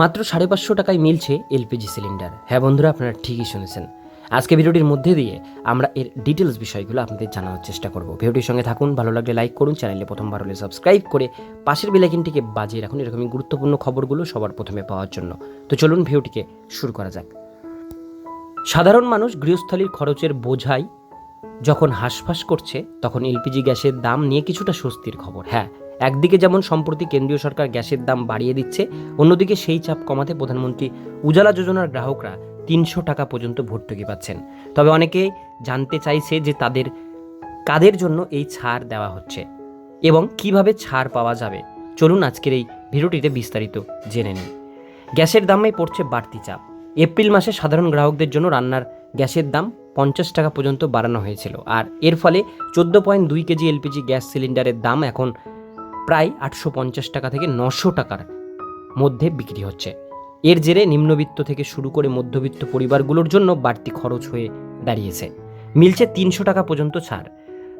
মাত্র সাড়ে পাঁচশো টাকায় মিলছে এলপিজি সিলিন্ডার। হ্যাঁ বন্ধুরা, আপনারা ঠিকই শুনেছেন। আজকে ভিডিওটির মধ্যে দিয়ে আমরা এর ডিটেলস বিষয়গুলো আপনাদের জানানোর চেষ্টা করব। ভিডিওটির সঙ্গে থাকুন, ভালো লাগলে লাইক করুন, চ্যানেলে প্রথমবার হলে সাবস্ক্রাইব করে পাশের বেলাইকিনটিকে বাজিয়ে রাখুন এরকমই গুরুত্বপূর্ণ খবরগুলো সবার প্রথমে পাওয়ার জন্য। তো চলুন ভিডিওটিকে শুরু করা যাক। সাধারণ মানুষ গৃহস্থলীর খরচের বোঝাই যখন হাঁসফাঁস করছে, তখন এলপিজি গ্যাসের দাম নিয়ে কিছুটা স্বস্তির খবর। হ্যাঁ একদিকে যেমন সম্প্রতি কেন্দ্রীয় সরকার গ্যাসের দাম বাড়িয়ে দিচ্ছে, অন্যদিকে সেই চাপ কমাতে প্রধানমন্ত্রী উজালা যোজনার গ্রাহকরা তিনশো টাকা পর্যন্ত ভর্তুকি পাচ্ছেন। তবে অনেকে জানতে চাইছে যে তাদের, কাদের জন্য এই ছাড় দেওয়া হচ্ছে এবং কীভাবে ছাড় পাওয়া যাবে। চলুন আজকের এই ভিডিওটিতে বিস্তারিত জেনে নিই। গ্যাসের দামে পড়ছে বাড়তি চাপ। এপ্রিল মাসে সাধারণ গ্রাহকদের জন্য রান্নার গ্যাসের দাম পঞ্চাশ টাকা পর্যন্ত বাড়ানো হয়েছিল। আর এর ফলে চোদ্দ পয়েন্ট দুই কেজি এলপিজি গ্যাস সিলিন্ডারের দাম এখন প্রায় আটশো পঞ্চাশ টাকা থেকে নশো টাকার মধ্যে বিক্রি হচ্ছে। এর জেরে নিম্নবিত্ত থেকে শুরু করে মধ্যবিত্ত পরিবারগুলোর জন্য বাড়তি খরচ হয়ে দাঁড়িয়েছে। মিলছে তিনশো টাকা পর্যন্ত ছাড়।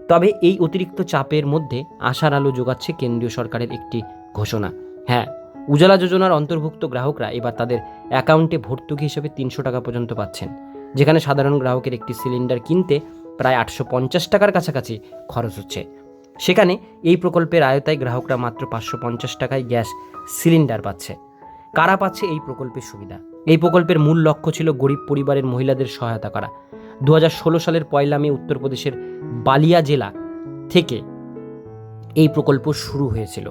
তবে এই অতিরিক্ত চাপের মধ্যে আশার আলো যোগাচ্ছে কেন্দ্রীয় সরকারের একটি ঘোষণা। হ্যাঁ উজালা যোজনার অন্তর্ভুক্ত গ্রাহকরা এবার তাদের অ্যাকাউন্টে ভর্তুকি হিসেবে তিনশো টাকা পর্যন্ত পাচ্ছেন, যেখানে সাধারণ গ্রাহকের একটি সিলিন্ডার কিনতে প্রায় আটশো পঞ্চাশ টাকার কাছাকাছি খরচ হচ্ছে। সেখানে এই প্রকল্পের আয়তায় গ্রাহকরা মাত্র পাঁচশো পঞ্চাশ টাকায় গ্যাস সিলিন্ডার পাচ্ছে। কারা পাচ্ছে এই প্রকল্পের সুবিধা? এই প্রকল্পের মূল লক্ষ্য ছিল গরিব পরিবারের মহিলাদের সহায়তা করা। দু হাজার ষোলো সালের পয়লা মে উত্তরপ্রদেশের বালিয়া জেলা থেকে এই প্রকল্প শুরু হয়েছিল।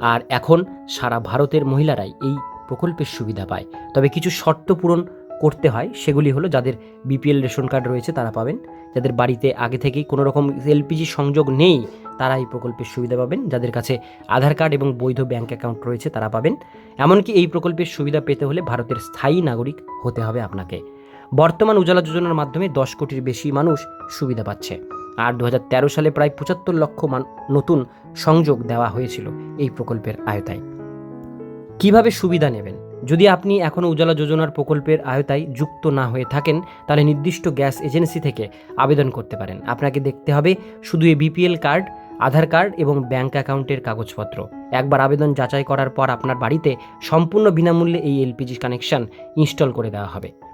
আর এখন সারা ভারতের মহিলারাই এই প্রকল্পের সুবিধা পায়। তবে কিছু শর্ত পূরণ করতে হয়, সেগুলি হলো যাদের বিপিএল রেশন কার্ড রয়েছে তারা পাবেন। যাদের বাড়িতে আগে থেকেই কোনো রকম এলপিজি সংযোগ নেই তারা এই প্রকল্পের সুবিধা পাবেন। যাদের কাছে আধার কার্ড এবং বৈধ ব্যাংক অ্যাকাউন্ট রয়েছে, তারা পাবেন। এমনকি এই প্রকল্পের সুবিধা পেতে হলে ভারতের স্থায়ী নাগরিক হতে হবে আপনাকে। বর্তমান উজালা যোজনার মাধ্যমে দশ কোটির বেশি মানুষ সুবিধা পাচ্ছে। আর দু হাজার তেরো সালে প্রায় পঁচাত্তর লক্ষ নতুন সংযোগ দেওয়া হয়েছিল এই প্রকল্পের আয়তায়। কীভাবে সুবিধা নেবেন? যদি আপনি এখনও উজালা যোজনার প্রকল্পের আয়তায় যুক্ত না হয়ে থাকেন, তাহলে নির্দিষ্ট গ্যাস এজেন্সি থেকে আবেদন করতে পারেন। আপনাকে দেখতে হবে শুধু এই বিপিএল কার্ড আধার কার্ড এবং ব্যাঙ্ক অ্যাকাউন্টের কাগজপত্র। একবার আবেদন যাচাই করার পর আপনার বাড়িতে সম্পূর্ণ বিনামূল্যে এই এলপিজি কানেকশন ইনস্টল করে দেওয়া হবে।